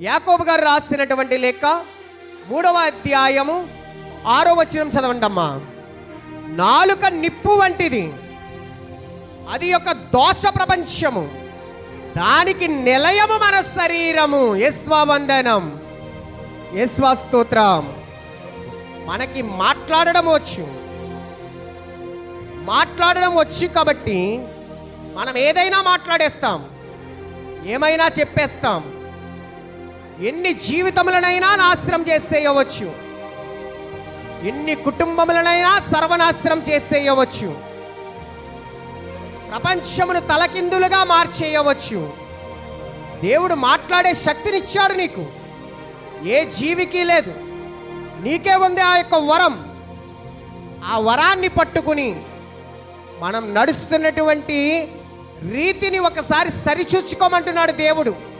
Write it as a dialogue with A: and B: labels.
A: యాకోబు గారు రాసినటువంటి లెక్క మూడవ అధ్యాయము ఆరో వచనం చదవండమ్మా. నాలుక నిప్పు వంటిది. అది యొక్క దోష ప్రపంచము. దానికి నిలయము మన శరీరము. యస్వావందనం యశ్వా స్తోత్రం. మనకి మాట్లాడడం వచ్చు. మాట్లాడడం వచ్చు కాబట్టి మనం ఏదైనా మాట్లాడేస్తాం. ఏమైనా చెప్పేస్తాం. ఎన్ని జీవితములనైనా నాశనం చేసేయవచ్చు. ఎన్ని కుటుంబములనైనా సర్వనాశనం చేసేయవచ్చు. ప్రపంచమును తలకిందులుగా మార్చేయవచ్చు. దేవుడు మాట్లాడే శక్తినిచ్చాడు నీకు. ఏ జీవికి లేదు. నీకే ఉంది ఆ యొక్క వరం. ఆ వరాన్ని పట్టుకుని మనం నడుస్తున్నటువంటి రీతిని ఒకసారి సరిచూచుకోమంటున్నాడు దేవుడు.